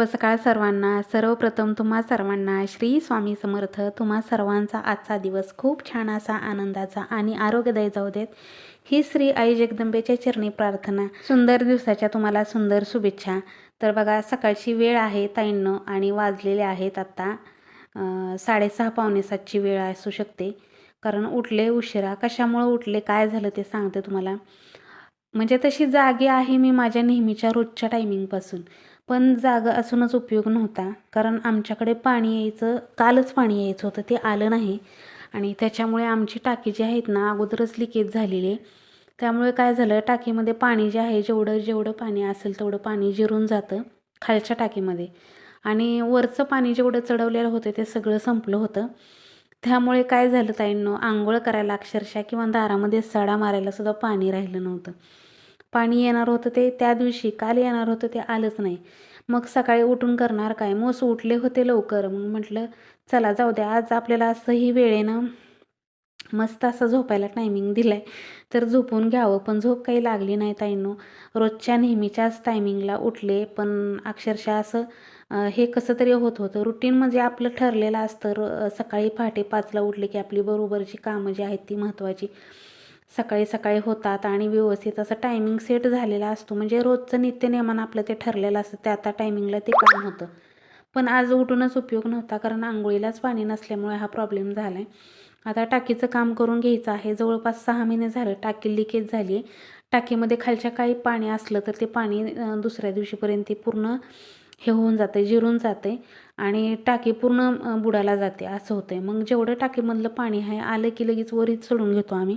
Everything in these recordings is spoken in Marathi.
शुभ सकाळ सर्वांना सर्वप्रथम तुम्हा सर्वांना श्री स्वामी समर्थ तुम्हा सर्वांचा आजचा दिवस खूप छान असा आनंदाचा आणि आरोग्यदायी जाऊ देत. ही श्री आई जगदंबेच्या चरणी प्रार्थना. सुंदर दिवसाच्या तुम्हाला सुंदर शुभेच्छा. तर बघा सकाळची वेळ आहे ताईंनो आणि वाजलेले आहेत आत्ता साडेसहा पावणे सातची वेळ असू शकते. कारण उठले उशिरा. कशामुळं उठले? काय झालं ते सांगते तुम्हाला. म्हणजे तशी जागी आहे मी माझ्या नेहमीच्या रोजच्या टायमिंगपासून पण जागा असूनच उपयोग नव्हता. कारण आमच्याकडे पाणी यायचं कालच पाणी यायचं होतं ते आलं नाही. आणि त्याच्यामुळे आमची टाकी जी आहेत ना अगोदरच लिकेज झालेली. आहे त्यामुळे काय झालं टाकीमध्ये पाणी जे आहे जेवढं जेवढं पाणी असेल तेवढं पाणी जिरून जातं खालच्या टाकीमध्ये. आणि वरचं पाणी जेवढं चढवलेलं होतं ते सगळं संपलं होतं. त्यामुळे काय झालं ताईंनो आंघोळ करायला अक्षरशः किंवा दारामध्ये सडा मारायला सुद्धा पाणी राहिलं नव्हतं. पाणी येणार होतं ते त्या दिवशी काल येणार होतं ते आलंच नाही. मग सकाळी उठून करणार काय? मोस उठले होते लवकर. मग म्हटलं चला जाऊ द्या आज आपल्याला असंही वेळेनं मस्त असं झोपायला टायमिंग दिला आहे तर झोपून घ्यावं. पण झोप काही लागली नाही ताईंनो. रोजच्या नेहमीच्याच टायमिंगला उठले. पण अक्षरशः असं हे कसं तरी होत होतं. रुटीन म्हणजे आपलं ठरलेलं असतं. र सकाळी पहाटे पाचला उठले की आपली बरोबरची कामं जी आहेत ती महत्त्वाची. सकाळी सकाळी होतात आणि व्यवस्थित असं टायमिंग सेट झालेला असतो. म्हणजे रोजचं नित्यनियमान आपलं ते ठरलेलं असतं. त्या त्या टायमिंगला ते काम होतं. पण आज उठूनच उपयोग नव्हता कारण आंघोळीलाच पाणी नसल्यामुळे हा प्रॉब्लेम झाला आहे आता टाकीचं काम करून घ्यायचं आहे. जवळपास सहा महिने झालं टाकी लिकेज झाली आहे टाकीमध्ये खालच्या काही पाणी असलं तर ते पाणी दुसऱ्या दिवशीपर्यंत ते पूर्ण हे होऊन जाते जिरून जाते आणि टाकी पूर्ण बुडाला जाते असं होतं आहे मग जेवढं टाकीमधलं पाणी आहे आलं की लगेच वरीच सोडून घेतो आम्ही.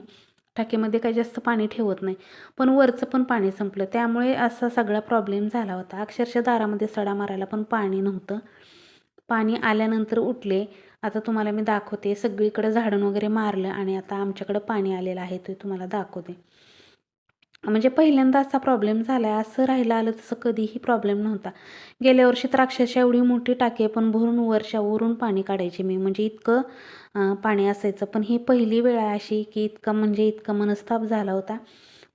टाकीमध्ये काही जास्त पाणी ठेवत नाही. पण वरचं पण पाणी संपलं. त्यामुळे असा सगळा प्रॉब्लेम झाला होता. अक्षरशः दारामध्ये सडा मारायला पण पाणी नव्हतं. पाणी आल्यानंतर उठले. आता तुम्हाला मी दाखवते. सगळीकडे झाडून वगैरे मारलं आणि आता आमच्याकडं पाणी आलेलं आहे. ते तुम्हाला दाखवते. म्हणजे पहिल्यांदा असा प्रॉब्लेम झाला आहे असं राहिलं आलं तसं कधीही प्रॉब्लेम नव्हता. गेल्या वर्षी तर अक्षरशः एवढी मोठी टाकी आहे पण भरून वर्षावरून पाणी काढायची मी. म्हणजे इतकं पाणी असायचं. पण ही पहिली वेळ आहे अशी की इतकं म्हणजे इतका मनस्ताप झाला होता.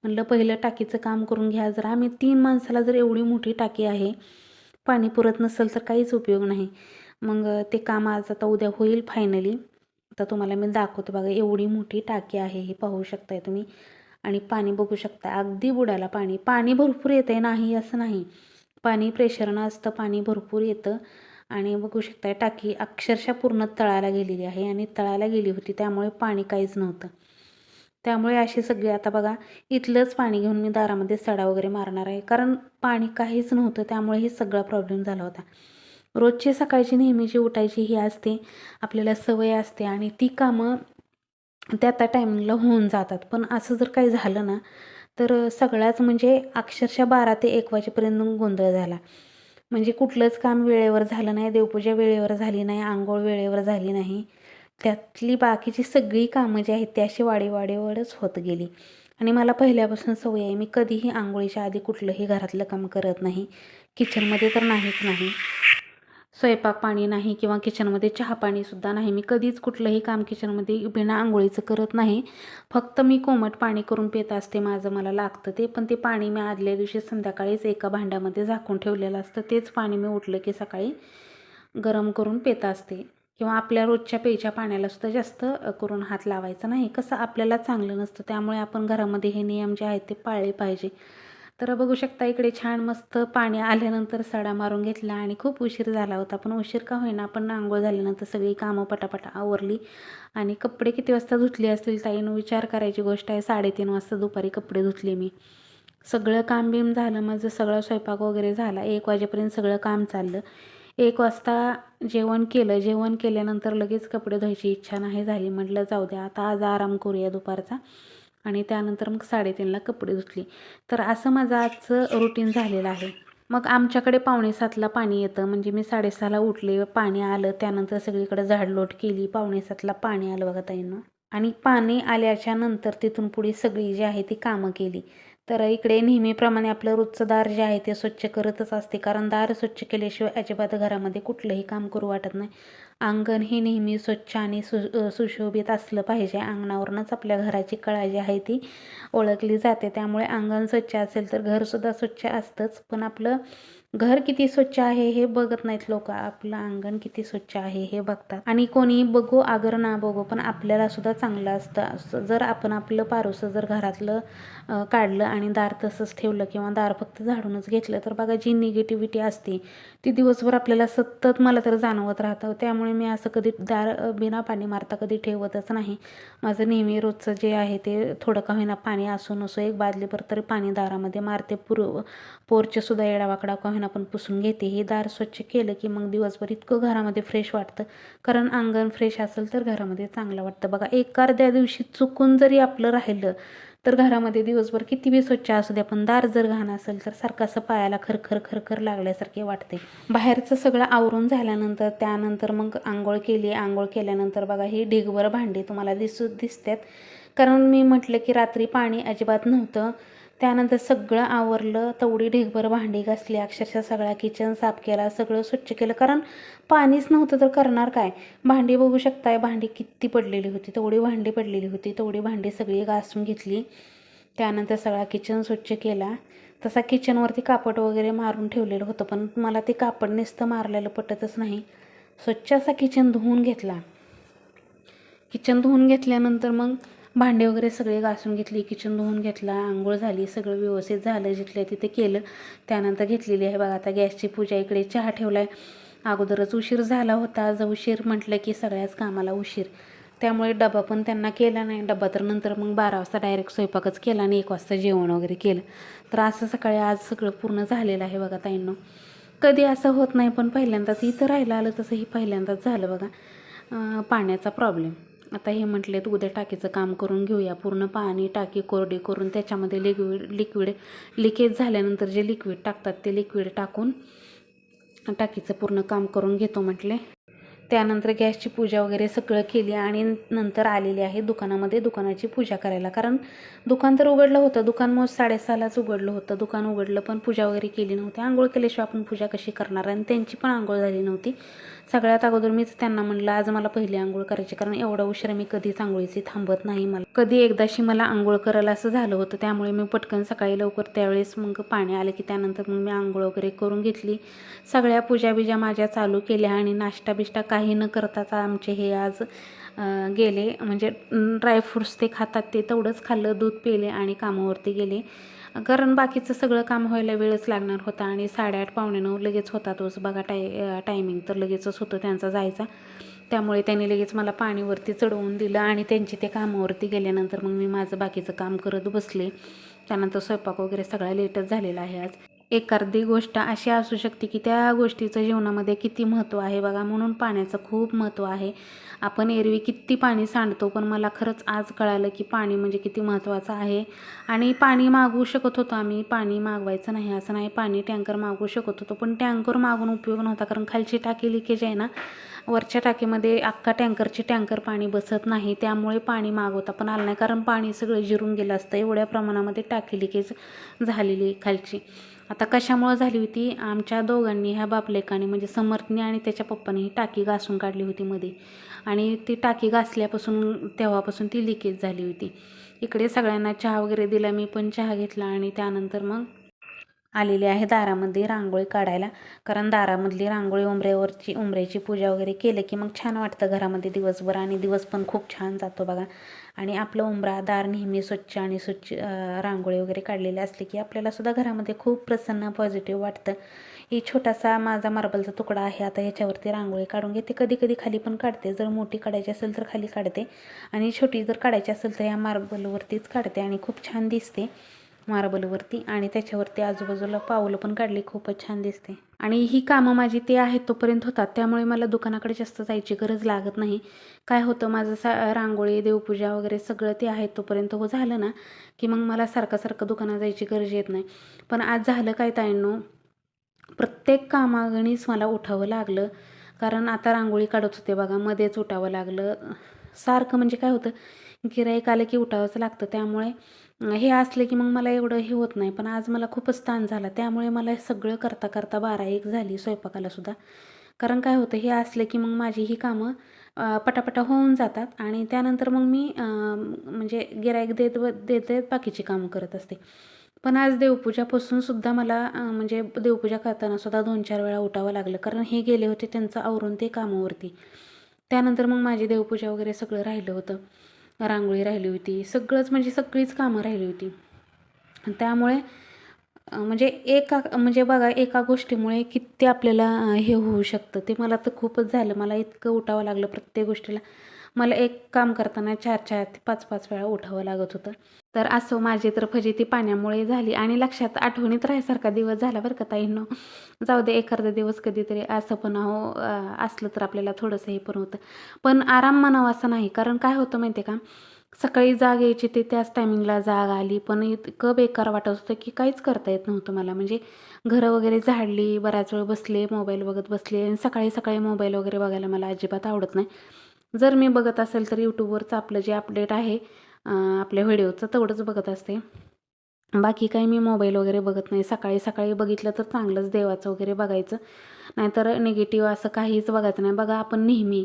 म्हणलं पहिलं टाकीचं काम करून घ्या. जर आम्ही तीन माणसाला जर एवढी मोठी टाकी आहे पाणी पुरत नसेल तर काहीच उपयोग नाही. मग ते काम आज आता उद्या होईल फायनली आता तुम्हाला मी दाखवतो बघा एवढी मोठी टाकी आहे हे पाहू शकताय तुम्ही. आणि पाणी बघू शकता. अगदी बुडाला पाणी. पाणी भरपूर येतं आहे नाही असं नाही. पाणी प्रेशरनं असतं पाणी भरपूर येतं. आणि बघू शकताय टाकी अक्षरशः पूर्ण तळाला गेलेली आहे. आणि तळाला गेली होती त्यामुळे पाणी काहीच नव्हतं. त्यामुळे असे सगळे आता बघा इथलंच पाणी घेऊन मी दारामध्ये सडा वगैरे मारणार आहे. कारण पाणी काहीच नव्हतं त्यामुळे हे सगळा प्रॉब्लेम झाला होता. रोजची सकाळची नेहमीची उठायची ही असते. आपल्याला सवय असते. आणि ती कामं त्या त्या टायमिंगला होऊन जातात. पण असं जर काही झालं ना तर सगळ्याच म्हणजे अक्षरशः बारा ते एक वाजेपर्यंत गोंधळ झाला. म्हणजे कुठलंच काम वेळेवर झालं नाही देवपूजा वेळेवर झाली नाही आंघोळ वेळेवर झाली नाही. त्यातली बाकीची सगळी कामं जी आहेत ती अशी वाडीवाडीवरच होत गेली. आणि मला पहिल्यापासून सवय आहे मी कधीही आंघोळीच्या आधी कुठलंही घरातलं काम करत नाही. किचनमध्ये तर नाहीच नाही. स्वयंपाक पाणी नाही किंवा किचनमध्ये चहा पाणीसुद्धा नाही. मी कधीच कुठलंही काम किचनमध्ये बिना आंघोळीचं करत नाही. फक्त मी कोमट पाणी करून पित असते माझं मला लागतं ते. पण ते पाणी मी आदल्या दिवशी संध्याकाळीच एका भांड्यामध्ये झाकून ठेवलेलं असतं. तेच पाणी मी उठलं की सकाळी गरम करून पित असते. किंवा आपल्या रोजच्या पेयच्या पाण्यालासुद्धा जास्त करून हात लावायचा नाही. कसं आपल्याला चांगलं नसतं त्यामुळे आपण घरामध्ये हे नियम जे आहेत ते पाळले पाहिजे. तर बघू शकता इकडे छान मस्त पाणी आल्यानंतर सडा मारून घेतला आणि खूप उशीर झाला होता. पण उशीर का होईना आपण आंघोळ झाल्यानंतर सगळी कामं पटापटा आवरली. आणि कपडे किती वाजता धुतले असतील ताईनं विचार करायची गोष्ट आहे. साडेतीन वाजता दुपारी कपडे धुतले मी. सगळं काम बिम झालं. माझं सगळा स्वयंपाक वगैरे झाला. एक वाजेपर्यंत सगळं काम चाललं. एक वाजता जेवण केलं. जेवण केल्यानंतर लगेच कपडे धुवायची इच्छा नाही झाली. म्हटलं जाऊ द्या आता आज आराम करूया दुपारचा. आणि त्यानंतर मग साडेतीनला कपडे धुतली. तर असं माझं आजचं रुटीन झालेलं आहे. मग आमच्याकडे पावणे सातला पाणी येतं. म्हणजे मी साडेसहाला उठले पाणी आलं. त्यानंतर सगळीकडे झाडलोट केली. पावणे सातला पाणी आलं बघा ताईनं. आणि पाणी आल्याच्यानंतर तिथून पुढे सगळी जी आहे ती कामं केली. तर इकडे नेहमीप्रमाणे आपलं रोजचं दार जे आहे ते स्वच्छ करतच असते. कारण दार स्वच्छ केल्याशिवाय अजिबात घरामध्ये कुठलंही काम करू वाटत नाही. अंगण हे नेहमी स्वच्छ आणि सु सुशोभित असलं पाहिजे. अंगणावरूनच आपल्या घराची कळा जी आहे ती ओळखली जाते. त्यामुळे अंगण स्वच्छ असेल तर घरसुद्धा स्वच्छ असतंच. पण आपलं घर किती स्वच्छ आहे हे बघत नाहीत लोक. आपलं अंगण किती स्वच्छ आहे हे बघतात. आणि कोणी बघू आगर ना बघू पण आपल्याला सुद्धा चांगलं असतं. असं जर आपण आपलं पारोसं जर घरातलं काढलं आणि दार तसंच ठेवलं किंवा दार फक्त झाडूनच घेतलं तर बघा जी निगेटिव्हिटी असते ती दिवसभर आपल्याला सतत मला तर जाणवत राहतं. त्यामुळे मी असं कधी दार बिना पाणी मारता कधी ठेवतच नाही. माझं नेहमी रोजचं जे आहे ते थोडं का होईना पाणी असो नसो एक बादलीभर तरी पाणी दारामध्ये मारते. पूर्व पोरचेसुद्धा येडावाकडा का होईना पण पुसून घेते हे दार स्वच्छ केलं की मग दिवसभर इतकं घरामध्ये फ्रेश वाटतं. कारण अंगण फ्रेश असेल तर घरामध्ये चांगलं वाटतं. बघा एक अर्ध्या दिवशी चुकून जरी आपलं राहिलं तर घरामध्ये दिवसभर किती बी स्वच्छ असू द्या पण दार जर घाण असेल तर सारखं असं पायाला खरखर खरखर लागल्यासारखे वाटते. बाहेरचं सगळं आवरून झाल्यानंतर त्यानंतर मग आंघोळ केली आंघोळ केल्यानंतर बघा ही ढिगभर भांडी तुम्हाला दिसू दिसतात. कारण मी म्हटलं की रात्री पाणी अजिबात नव्हतं. त्यानंतर सगळं आवरलं तेवढी ढिगभर भांडी घासली अक्षरशः सगळा किचन साफ केला सगळं स्वच्छ केलं. कारण पाणीच नव्हतं तर करणार काय? भांडी बघू शकताय भांडी किती पडलेली होती. तेवढी भांडी पडलेली होती. तेवढी भांडी सगळी घासून घेतली. त्यानंतर सगळा किचन स्वच्छ केला. तसा किचनवरती कापड वगैरे मारून ठेवलेलं होतं पण मला ते कापड नुसतं मारलेलं पटतच नाही. स्वच्छ असा किचन धुवून घेतला. किचन धुवून घेतल्यानंतर मग भांडे वगैरे सगळे घासून घेतली किचन धुवून घेतला आंघोळ झाली सगळं व्यवस्थित झालं जिथल्या तिथे केलं त्यानंतर घेतलेली आहे बघा आता गॅसची पूजा इकडे चहा ठेवला आहे अगोदरच उशीर झाला होता आज उशीर म्हटलं की सगळ्याच कामाला उशीर. त्यामुळे डबा पण त्यांना केला नाही डबा तर नंतर मग बारा वाजता डायरेक्ट स्वयंपाकच केला आणि एक वाजता जेवण वगैरे केलं. तर असं सकाळी आज सगळं पूर्ण झालेलं आहे बघा ताईंनो. कधी असं होत नाही पण पहिल्यांदाच इथं राहिलं आलं तसं ही पहिल्यांदाच झालं बघा. पाण्याचा प्रॉब्लेम आता हे म्हटले तर उद्या टाकीचं काम करून घेऊया. पूर्ण पाणी टाकी कोरडी करून त्याच्यामध्ये लिक्विड लिक्विड लिकेज झाल्यानंतर जे लिक्विड टाकतात ते लिक्विड टाकून टाकीचं पूर्ण काम करून घेतो म्हटले. त्यानंतर गॅसची पूजा वगैरे सगळं केली आणि नंतर आलेली आहे दुकानामध्ये दुकानाची पूजा करायला. कारण दुकान तर उघडलं होतं. दुकान मग साडेसहालाच उघडलं होतं. दुकान उघडलं पण पूजा वगैरे केली नव्हती. आंघोळ केल्याशिवाय आपण पूजा कशी करणार? आणि त्यांची पण आंघोळ झाली नव्हती. सगळ्यात अगोदर मीच त्यांना म्हणलं आज मला पहिली आंघोळ करायची कारण एवढा उशीर मी कधीच आंघोळीची थांबत नाही मला. कधी एकदाशी मला आंघोळ करायला असं झालं होतं त्यामुळे मी पटकन सकाळी लवकर त्यावेळेस मग पाणी आलं की त्यानंतर मग मी आंघोळ वगैरे करून घेतली. सगळ्या पूजा बिजा माझ्या चालू केल्या आणि नाश्ता बिष्टा काही न करताच आमचे हे आज गेले. म्हणजे ड्रायफ्रूट्स ते खातात ते तेवढंच खाल्लं दूध पिले आणि कामावरती गेले. कारण बाकीचं सगळं काम व्हायला वेळच लागणार होता आणि साडेआठ पावणे नऊ लगेच होता तोच बघा टाय टायमिंग तर लगेचच होतं त्यांचा जायचा. त्यामुळे त्यांनी लगेच मला पाणीवरती चढवून दिलं आणि त्यांची ते कामावरती गेल्यानंतर मग मी माझं बाकीचं काम करत बसले. त्यानंतर स्वयंपाक वगैरे सगळा लेटच झालेला आहे आज. एखादी गोष्ट अशी असू शकते की त्या गोष्टीचं जीवनामध्ये किती महत्त्व आहे बघा. म्हणून पाण्याचं खूप महत्त्व आहे. आपण एरवी किती पाणी सांडतो पण मला खरंच आज कळालं की पाणी म्हणजे किती महत्त्वाचं आहे. आणि पाणी मागवू शकत होतो आम्ही. पाणी मागवायचं नाही असं नाही. पाणी टँकर मागवू शकत होतो. पण टँकर मागून उपयोग नव्हता कारण खालची टाकी लिकेज आहे ना वरच्या टाकीमध्ये अख्खा टँकरची टँकर पाणी बसत नाही त्यामुळे पाणी मागवता पण आलं नाही. कारण पाणी सगळं जिरून गेलं असतं. एवढ्या प्रमाणामध्ये टाकी लिकेज झालेली आहे खालची. आता कशामुळं झाली होती? आमच्या दोघांनी ह्या बापलेकाने म्हणजे समर्थने आणि त्याच्या पप्पाने ही टाकी घासून काढली होती मध्ये. आणि ती टाकी घासल्यापासून तेव्हापासून ती लिकेज झाली होती. इकडे सगळ्यांना चहा वगैरे दिला मी पण चहा घेतला आणि त्यानंतर मग आलेली आहे. दारामध्ये रांगोळी काढायला. कारण दारामधली रांगोळी उंबऱ्यावरची उंबऱ्याची पूजा वगैरे केलं की मग छान वाटतं घरामध्ये दिवसभर. आणि दिवस पण खूप छान जातो बघा. आणि आपलं उंबरा दार नेहमी स्वच्छ आणि स्वच्छ रांगोळी वगैरे काढलेली असली की आपल्याला सुद्धा घरामध्ये खूप प्रसन्न पॉझिटिव्ह वाटतं. ही छोटासा माझा मार्बलचा तुकडा आहे. आता ह्याच्यावरती रांगोळी काढून घेते. कधी कधी खाली पण काढते. जर मोठी काढायची असेल तर खाली काढते. आणि छोटी जर काढायची असेल तर या मार्बलवरतीच काढते. आणि खूप छान दिसते. मार्बलवरती आणि त्याच्यावरती आजूबाजूला पावलं पण काढली खूपच छान दिसते. आणि ही कामं माझी ते आहेत तोपर्यंत होतात. त्यामुळे मला दुकानाकडे जास्त जायची गरज लागत नाही. काय होतं माझं सा रांगोळी देवपूजा वगैरे सगळं ते आहेत तोपर्यंत हो झालं ना की मग मला सारखं सारखं दुकानात जायची गरज येत नाही. पण आज झालं काय ताईंनो प्रत्येक कामागणीच मला उठावं लागलं. कारण आता रांगोळी काढत होते बघा मध्येच उठावं लागलं. सारखं म्हणजे काय होतं गिराईक आलं की उठावंच लागतं. त्यामुळे हे असले की मग मला एवढं हे होत नाही. पण आज मला खूपच ताण झाला. त्यामुळे मला सगळं करता करता बारा एक झाली स्वयंपाकाला सुद्धा. कारण काय होतं हे असलं की मग माझी ही कामं पटापटा होऊन जातात आणि त्यानंतर मग मी म्हणजे गिरायक देत व देत देत बाकीची कामं करत असते. पण आज देवपूजापासून सुद्धा मला म्हणजे देवपूजा करताना सुद्धा दोन चार वेळा उठावं लागलं. कारण हे गेले होते त्यांचं आवरून ते कामावरती. त्यानंतर मग माझी देवपूजा वगैरे सगळं राहिलं होतं. रांगोळी राहिली होती. सगळंच म्हणजे सगळीच कामं राहिली होती. त्यामुळे म्हणजे एका म्हणजे बघा एका गोष्टीमुळे किती आपल्याला हे होऊ शकतं. ते मला तर खूपच झालं. मला इतकं उठावं लागलं प्रत्येक गोष्टीला. मला एक काम करताना चार चार ते पाच पाच वेळा उठावं लागत होतं. तर असं माझी तर फजिती पाण्यामुळे झाली आणि लक्षात आठवणीत राहायसारखा दिवस झाला बरं का ताईंनो. जाऊ दे एखादा दिवस कधीतरी असं पण अहो असलं तर आपल्याला थोडंसं हे पण होतं. पण आराम म्हणावा असं नाही कारण काय होतं माहिती आहे का? सकाळी जाग यायची ते त्याच टायमिंगला जाग आली पण इतकं बेकार वाटत होतं की काहीच करता येत नव्हतं मला. म्हणजे घरं वगैरे झाडली बऱ्याच वेळ बसले मोबाईल बघत बसले आणि सकाळी सकाळी मोबाईल वगैरे बघायला मला अजिबात आवडत नाही. जर मी बघत असेल तर यूट्यूबवरचं आपलं जे अपडेट आहे आपल्या व्हिडिओचं तेवढंच बघत असते. बाकी काही मी मोबाईल वगैरे बघत नाही. सकाळी सकाळी बघितलं तर चांगलंच देवाचं वगैरे बघायचं. नाहीतर निगेटिव्ह असं काहीच बघायचं नाही. बघा आपण नेहमी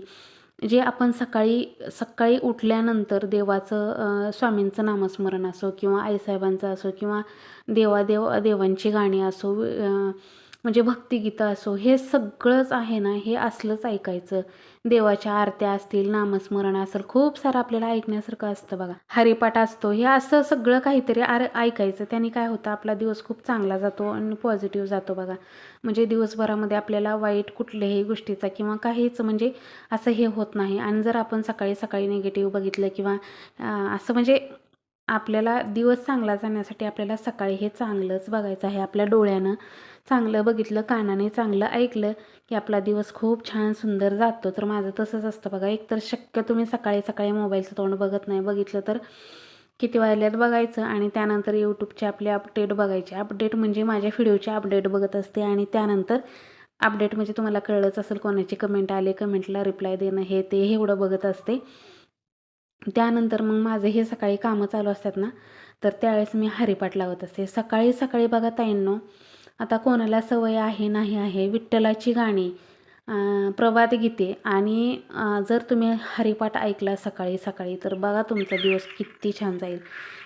जे आपण सकाळी सकाळी उठल्यानंतर देवाचं स्वामींचं नामस्मरण असो किंवा आईसाहेबांचं असो किंवा देवादेव देवांची गाणी असो म्हणजे भक्तिगीतं असो हे सगळंच आहे ना हे असलंच ऐकायचं. देवाच्या आरत्या असतील नामस्मरण असेल खूप सारं आपल्याला ऐकण्यासारखं असतं बघा. हरिपाठ असतो हे असं सगळं काहीतरी आर ऐकायचं. त्याने काय होतं आपला दिवस खूप चांगला जातो आणि पॉझिटिव्ह जातो बघा. म्हणजे दिवसभरामध्ये आपल्याला वाईट कुठल्याही गोष्टीचा किंवा काहीच म्हणजे असं हे होत नाही. आणि जर आपण सकाळी सकाळी निगेटिव्ह बघितलं किंवा असं म्हणजे आपल्याला दिवस चांगला जाण्यासाठी आपल्याला सकाळी हे चांगलंच बघायचं आहे आपल्या डोळ्यानं. चांगलं बघितलं कानाने चांगलं ऐकलं की आपला दिवस खूप छान सुंदर जातो. तर माझं तसंच असतं बघा. एकतर शक्य तुम्ही सकाळी सकाळी मोबाईलचं तोंड बघत नाही बघितलं तर किती वाजल्यात बघायचं आणि त्यानंतर यूट्यूबचे आपले अपडेट बघायचे. अपडेट म्हणजे माझ्या व्हिडिओचे अपडेट बघत असते आणि त्यानंतर अपडेट म्हणजे तुम्हाला कळलंच असेल कोणाचे कमेंट आले कमेंटला रिप्लाय देणं हे ते हे एवढं बघत असते. त्यानंतर मग माझे हे सकाळी कामं चालू असतात ना तर त्यावेळेस मी हरिपाठ लावत असते. सकाळी सकाळी बघा ताईंनो आता कोणाला सवय आहे नाही आहे विठ्ठलाची गाणी प्रभात गीते आणि जर तुम्ही हरिपाठ ऐकला सकाळी सकाळी तर बघा तुमचा दिवस किती छान जाईल.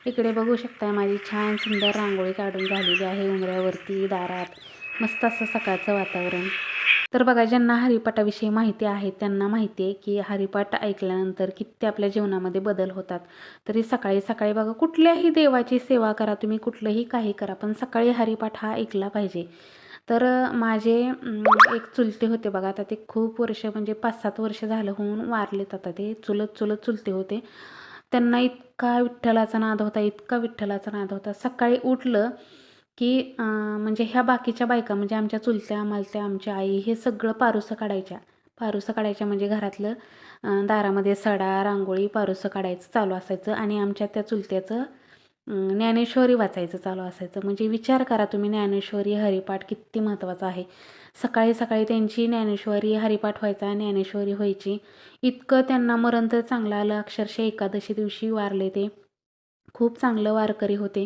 इकडे बघू शकता माझी छान सुंदर रांगोळी काढून झालेली आहे उमऱ्यावरती दारात. मस्त असं सकाळचं वातावरण. तर बघा ज्यांना हरिपाठाविषयी माहिती आहे त्यांना माहिती आहे की हरिपाठ ऐकल्यानंतर किती आपल्या जीवनामध्ये बदल होतात. तरी सकाळी सकाळी बघा कुठल्याही देवाची सेवा करा तुम्ही कुठलंही काही करा पण सकाळी हरिपाठ हा ऐकला पाहिजे. तर माझे एक चुलते होते बघा आता ते खूप वर्ष म्हणजे पाच सात वर्ष झालं होऊन वारलेत आता ते. चुलत चुलत चुलते होते. त्यांना इतका विठ्ठलाचा नाद होता इतका विठ्ठलाचा नाद होता. सकाळी उठलं की म्हणजे ह्या बाकीच्या बायका म्हणजे आमच्या चुलत्या मालत्या आमच्या आई हे सगळं पारुसं काढायच्या. पारुसं काढायच्या म्हणजे घरातलं दारामध्ये सडा रांगोळी पारुसं काढायचं चालू असायचं आणि आमच्या त्या चुलत्याचं ज्ञानेश्वरी वाचायचं चालू असायचं. म्हणजे विचार करा तुम्ही ज्ञानेश्वरी हरिपाठ किती महत्त्वाचा आहे. सकाळी सकाळी त्यांची ज्ञानेश्वरी हरिपाठ व्हायचा ज्ञानेश्वरी व्हायची. इतकं त्यांना मरण तर चांगलं आलं. अक्षरशः एकादशी दिवशी वारले ते. खूप चांगलं वारकरी होते.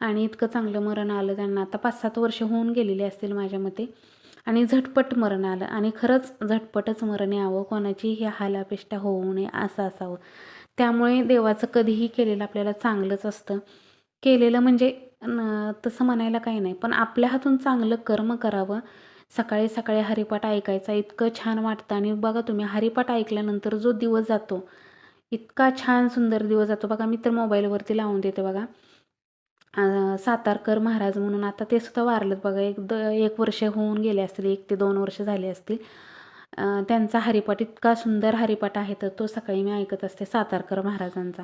आणि इतकं चांगलं मरण आलं त्यांना. आता पाच सात वर्ष होऊन गेलेली असतील माझ्या मते. आणि झटपट मरण आलं. आणि खरंच झटपटच मरण यावं. कोणाची ही हालापेष्टा होऊ नये असं असावं. त्यामुळे देवाचं कधीही केलेलं आपल्याला चांगलंच असतं. केलेलं म्हणजे न तसं म्हणायला काही नाही. पण आपल्या हातून चांगलं कर्म करावं. सकाळी सकाळी हरिपाठ ऐकायचा. इतकं छान वाटतं. आणि बघा तुम्ही हरिपाठ ऐकल्यानंतर जो दिवस जातो इतका छान सुंदर दिवस जातो. बघा मी तर मोबाईलवरती लावून देते बघा. सातारकर महाराज म्हणून आता ते सुद्धा वारलेत बघा. एक द एक वर्ष होऊन गेले असतील एक ते दोन वर्ष झाले असतील. त्यांचा हरिपाठ इतका सुंदर हरिपाठ आहे तर तो सकाळी मी ऐकत असते सातारकर महाराजांचा.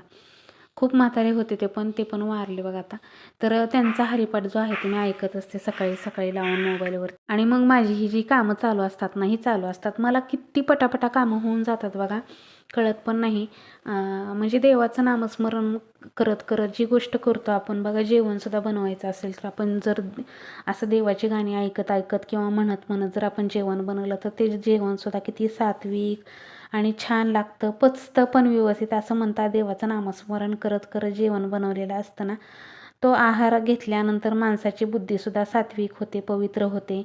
खूप म्हातारे होते ते पण ते पण वारले बघा आता. तर त्यांचा हरिपाठ जो आहे ते मी ऐकत असते सकाळी सकाळी लावून मोबाईलवर. आणि मग माझी ही जी कामं चालू असतात ना ही चालू असतात. मला किती पटापटा कामं होऊन जातात बघा. कळत पण नाही. म्हणजे देवाचं नामस्मरण करत करत जी गोष्ट करतो आपण बघा जेवणसुद्धा बनवायचं असेल तर आपण जर असं देवाची गाणी ऐकत ऐकत किंवा म्हणत म्हणत जर आपण जेवण बनवलं तर ते जेवणसुद्धा किती सात्विक आणि छान लागतं. पचतं पण व्यवस्थित असं म्हणतात देवाचं नामस्मरण करत करत जेवण बनवलेलं असतं ना. तो आहार घेतल्यानंतर माणसाची बुद्धीसुद्धा सात्विक होते पवित्र होते.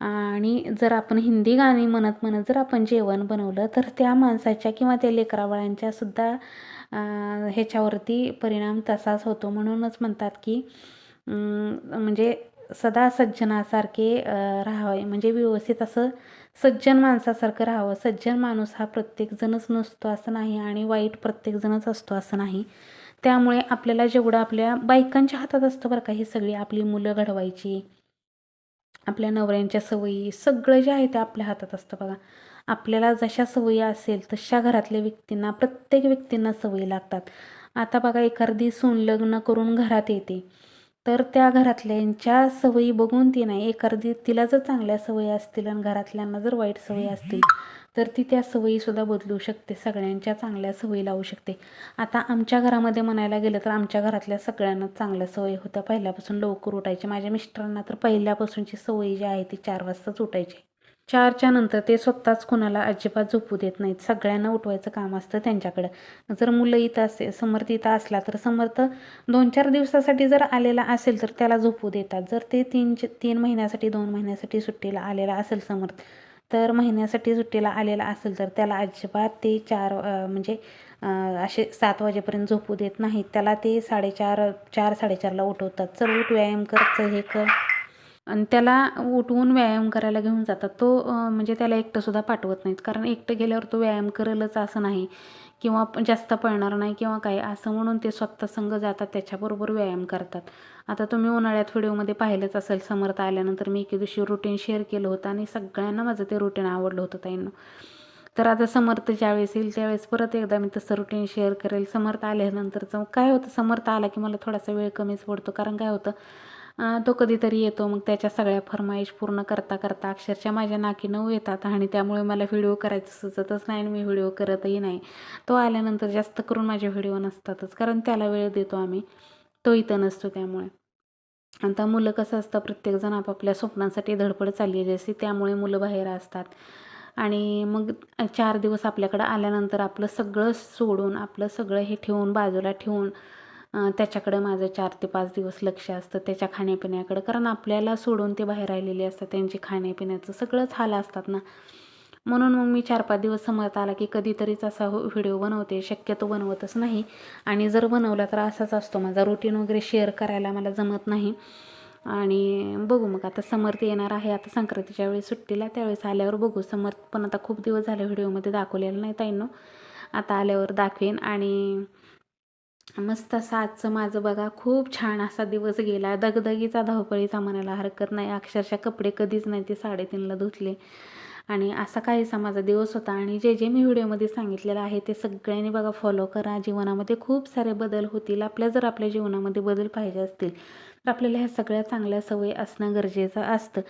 आणि जर आपण हिंदी गाणी म्हणत म्हणत जर आपण जेवण बनवलं तर त्या माणसाच्या किंवा त्या लेकराबाळांच्यासुद्धा ह्याच्यावरती परिणाम तसाच होतो. म्हणूनच म्हणतात की म्हणजे सदा सज्जनासारखे राहावे. म्हणजे व्यवस्थित असं सज्जन माणसासारखं राहावं. सज्जन माणूस हा प्रत्येकजणच नसतो असं नाही आणि वाईट प्रत्येकजणच असतो असं नाही. त्यामुळे आपल्याला जेवढं आपल्या बायकांच्या हातात असतं बरं का ही सगळी आपली मुलं घडवायची आपल्या नवऱ्यांच्या सवयी सगळं जे आहे ते आपल्या हातात असतं बघा. आपल्याला जशा सवयी असेल तशा घरातल्या व्यक्तींना प्रत्येक व्यक्तींना सवयी लागतात. आता बघा एखादी सून लग्न करून घरात येते. तर त्या घरातल्यांच्या सवयी बघून ती नाही एखादी तिला जर चांगल्या सवयी असतील आणि घरातल्यांना जर वाईट सवयी असतील तर ती त्या सवयीसुद्धा बदलू शकते. सगळ्यांच्या चांगल्या सवयी लावू शकते. आता आमच्या घरामध्ये म्हणायला गेलं तर आमच्या घरातल्या सगळ्यांना चांगल्या सवयी होत्या. पहिल्यापासून लवकर उठायची. माझ्या मिस्टरांना तर पहिल्यापासूनची सवयी जी आहे ती चार वाजताच उठायची. चारच्या नंतर ते स्वतःच कोणाला अजिबात झोपू देत नाहीत. सगळ्यांना उठवायचं काम असतं त्यांच्याकडं. जर मुलं इथं असे समर्थ इथं असला तर समर्थ दोन चार दिवसासाठी जर आलेला असेल तर त्याला झोपू देतात. जर ते तीन तीन महिन्यासाठी दोन महिन्यासाठी सुट्टीला आलेला असेल समर्थ तर महिन्यासाठी सुट्टीला आलेला असेल तर त्याला अजिबात ते चार म्हणजे असे सात वाजेपर्यंत झोपू देत नाहीत. त्याला ते साडेचार चार साडेचारला उठवतात. चल उठ व्यायाम कर हे कर. आणि त्याला उठवून व्यायाम करायला घेऊन जातात. तो म्हणजे त्याला एकटंसुद्धा पाठवत नाहीत. कारण एकटं गेल्यावर तो व्यायाम करेलच असं नाही. किंवा जास्त पळणार नाही किंवा काय असं म्हणून ते स्वतः संघ जातात त्याच्याबरोबर व्यायाम करतात. आता तुम्ही उन्हाळ्यात व्हिडिओमध्ये पाहिलंच असेल समर्थ आल्यानंतर मी एके दिवशी रुटीन शेअर केलं होतं आणि सगळ्यांना माझं ते रुटीन आवडलं होतं ताईंनो. तर आता समर्थ ज्यावेळेस येईल त्यावेळेस परत एकदा मी तसं रुटीन शेअर करेल. समर्थ आल्यानंतरचं काय होतं? समर्थ आला की मला थोडासा वेळ कमीच पडतो. कारण काय होतं? तो कधीतरी येतो मग त्याच्या सगळ्या फरमाईश पूर्ण करता करता अक्षरशः माझ्या नाकी नऊ येतात आणि त्यामुळे मला व्हिडिओ करायचं सुचतच नाही आणि मी व्हिडिओ करतही नाही. तो आल्यानंतर जास्त करून माझे व्हिडिओ नसतातच कारण त्याला वेळ देतो आम्ही. तो इथं नसतो त्यामुळे. आता मुलं कसं असतं प्रत्येकजण आपापल्या स्वप्नांसाठी धडपड चाललेली असते त्यामुळे मुलं बाहेर असतात. आणि मग चार दिवस आपल्याकडं आल्यानंतर आपलं सगळं सोडून आपलं सगळं हे ठेवून बाजूला ठेवून त्याच्याकडं माझं चार ते पाच दिवस लक्ष असतं त्याच्या खाण्यापिण्याकडं. कारण आपल्याला सोडून ते बाहेर राहिलेले असतात त्यांचे खाण्यापिण्याचं सगळंच हाल असतात ना. म्हणून मग मी चार पाच दिवस समजत आला की कधीतरीच असा व्हिडिओ बनवते शक्यतो बनवतच नाही. आणि जर बनवला तर असाच असतो माझा रुटीन वगैरे शेअर करायला मला जमत नाही. आणि बघू मग आता समर्थ येणार आहे आता संक्रांतीच्या वेळेस सुट्टीला त्यावेळेस आल्यावर बघू. समर्थ पण आता खूप दिवस झाले व्हिडिओमध्ये दाखवलेलं नाही ताईंनो. आता आल्यावर दाखवेन आणि मस्त असं आजचं माझं बघा खूप छान असा दिवस गेला. दगदगीचा धावपळीचा म्हणायला हरकत नाही. अक्षरशः कपडे कधीच नाही ते साडेतीनला धुतले. आणि असा काहीसा माझा दिवस होता. आणि जे जे मी व्हिडिओमध्ये सांगितलेलं आहे ते सगळ्यांनी बघा फॉलो करा. जीवनामध्ये खूप सारे बदल होतील. आपल्या जर आपल्या जीवनामध्ये बदल पाहिजे असतील तर आपल्याला ह्या सगळ्या चांगल्या सवयी असणं गरजेचं असतं.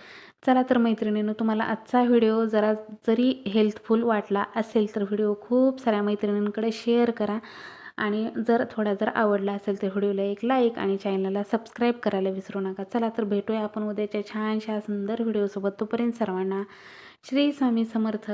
चला तर मैत्रिणीनं तुम्हाला आजचा व्हिडिओ जरा जरी हेल्थफुल वाटला असेल तर व्हिडिओ खूप साऱ्या मैत्रिणींकडे शेअर करा. आणि जर थोडा जर आवडला असेल तर व्हिडिओला एक लाईक आणि चॅनलला सबस्क्राईब करायला विसरू नका. चला तर भेटूया आपण उद्याच्या छानशा सुंदर व्हिडिओसोबत तोपर्यंत सर्वांना श्री स्वामी समर्थ.